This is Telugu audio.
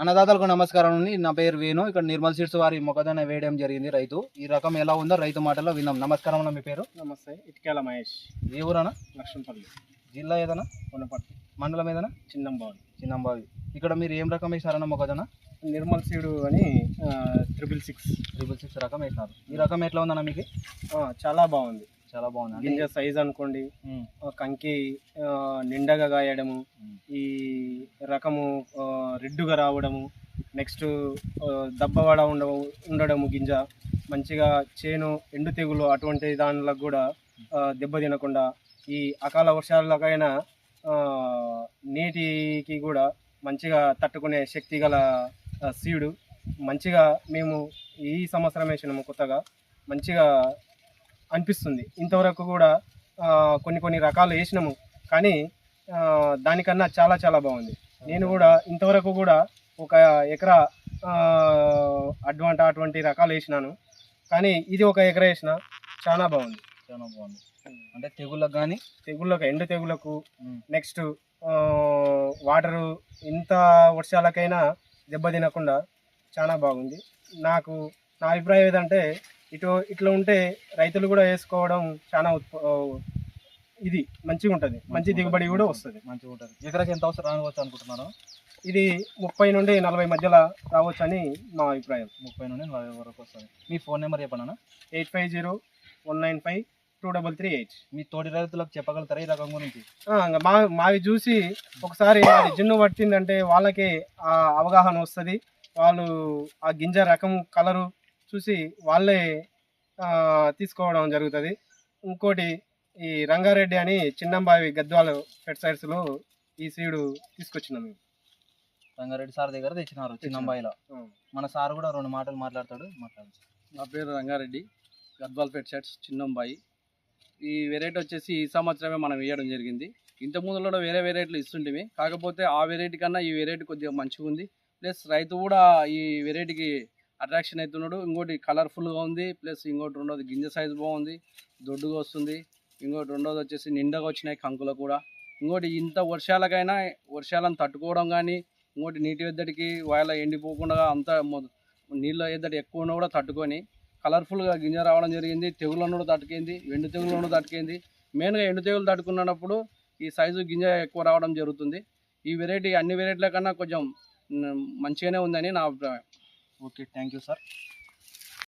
అన్నదాతలకు నమస్కారం అండి. నా పేరు వేణు. ఇక్కడ నిర్మల్ సీడ్స్ వారి మొక్కజొన్న వేయడం జరిగింది రైతు. ఈ రకం ఎలా ఉందో రైతు మాటలో విన్నాం. నమస్కారం అన్న మీ పేరు? నమస్తే. ఇటుకేల మహేష్. ఏ ఊరనా లక్ష్మణపల్లి. జిల్లా ఏదైనా కొనపర్తి మండలం ఏదైనా చిన్నంబావి. చిన్నంబావి. ఇక్కడ మీరు ఏం రకం వేసినారన్న మొక్కజొన్న? నిర్మల్ సీడు అని త్రిబుల్ సిక్స్ ట్రిపుల్ సిక్స్ రకం వేసినారు. ఈ రకం ఎట్లా ఉందన్న మీకు? చాలా బాగుంది. చాలా బాగుంది. గింజ సైజ్ అనుకోండి కంకి నిండగా కాయడము ఉమ్, ఈ రకము రెడ్డుగా రావడము నెక్స్ట్ దబ్బవాడ ఉండవు ఉండడము గింజ మంచిగా చేను ఎండు తెగులు అటువంటి దానిలో కూడా దెబ్బ తినకుండా ఈ అకాల వర్షాలకైనా నీటికి కూడా మంచిగా తట్టుకునే శక్తి గల సీడు మంచిగా మేము ఈ సంవత్సరం వేసినాము కొత్తగా మంచిగా అనిపిస్తుంది. ఇంతవరకు కూడా కొన్ని కొన్ని రకాలు వేసినాము. కానీ దానికన్నా చాలా చాలా బాగుంది. నేను కూడా ఇంతవరకు కూడా ఒక ఎకరా అడ్వాంట అటువంటి రకాలు వేసినాను. కానీ ఇది ఒక ఎకరా వేసిన చాలా బాగుంది. చాలా బాగుంది. అంటే తెగుళ్ళకు కానీ తెగుళ్ళకు ఎండు తెగులకు నెక్స్ట్ వాటరు ఇంత వర్షాలకైనా దెబ్బ తినకుండా చాలా బాగుంది. నాకు నా అభిప్రాయం ఏదంటే ఇటు ఇట్లా ఉంటే రైతులు కూడా వేసుకోవడం చాలా ఇది మంచిగా ఉంటుంది. మంచి దిగుబడి కూడా వస్తుంది. మంచిగా ఉంటుంది. ఎకరాకి ఎంత అవసరం రావచ్చు అనుకుంటున్నాను ఇది ముప్పై నుండి నలభై మధ్యలో రావచ్చు అని మా అభిప్రాయం. ముప్పై నుండి నలభై వరకు వస్తుంది. మీ ఫోన్ నెంబర్ చెప్పండి అన్న eight five zero one nine five two double three eight. మీ తోటి రైతులకు చెప్పగలుగుతారా ఈ రకం గురించి? మా మావి చూసి ఒకసారి అది జిన్ను పట్టిందంటే వాళ్ళకి ఆ అవగాహన వస్తుంది. వాళ్ళు ఆ గింజ రకం కలరు చూసి వాళ్ళే తీసుకోవడం జరుగుతుంది. ఇంకోటి ఈ రంగారెడ్డి అని చిన్నంబావి గద్వాల ఫెర్టిసైడ్స్లో ఈ సీడు తీసుకొచ్చినాం మేము. రంగారెడ్డి సార్ దగ్గర తెచ్చినారు చిన్నంబాయిలో. మన సార్ కూడా రెండు మాటలు మాట్లాడతాడు మాట్లాడు. నా పేరు రంగారెడ్డి గద్వాల్ పెట్ షర్ట్స్ చిన్నంబాయి. ఈ వెరైటీ వచ్చేసి ఈ సంవత్సరమే మనం వేయడం జరిగింది. ఇంత ముందు కూడా వేరే వెరైటీలు ఇస్తుంటివి కాకపోతే ఆ వెరైటీ కన్నా ఈ వెరైటీ కొద్దిగా మంచిగా ఉంది ప్లస్ రైతు కూడా ఈ వెరైటీకి అట్రాక్షన్ అవుతున్నాడు ఇంకోటి కలర్ఫుల్గా ఉంది ప్లస్ ఇంకోటి రెండోది గింజ సైజ్ బాగుంది దొడ్డుగా వస్తుంది. ఇంకోటి రెండోది వచ్చేసి నిండగా వచ్చినాయి కంకులు కూడా. ఇంకోటి ఇంత వర్షాలకైనా వర్షాలను తట్టుకోవడం కానీ ఇంకోటి నీటి ఎద్దడికి వాళ్ళ ఎండిపోకుండా అంత మొ- నీళ్ళ ఎద్దడి ఎక్కువ కూడా తట్టుకొని కలర్ఫుల్గా గింజ రావడం జరిగింది తెగులను కూడా తట్టుకుంది ఎండు తెగులను కూడా తట్టుకుంది. మెయిన్గా ఎండు తెగులు తట్టుకున్నప్పుడు ఈ సైజు గింజ ఎక్కువ రావడం జరుగుతుంది. ఈ వెరైటీ అన్ని వెరైటీల కన్నా కొంచెం మంచిగానే ఉందని నా అభిప్రాయం. Okay thank you sir.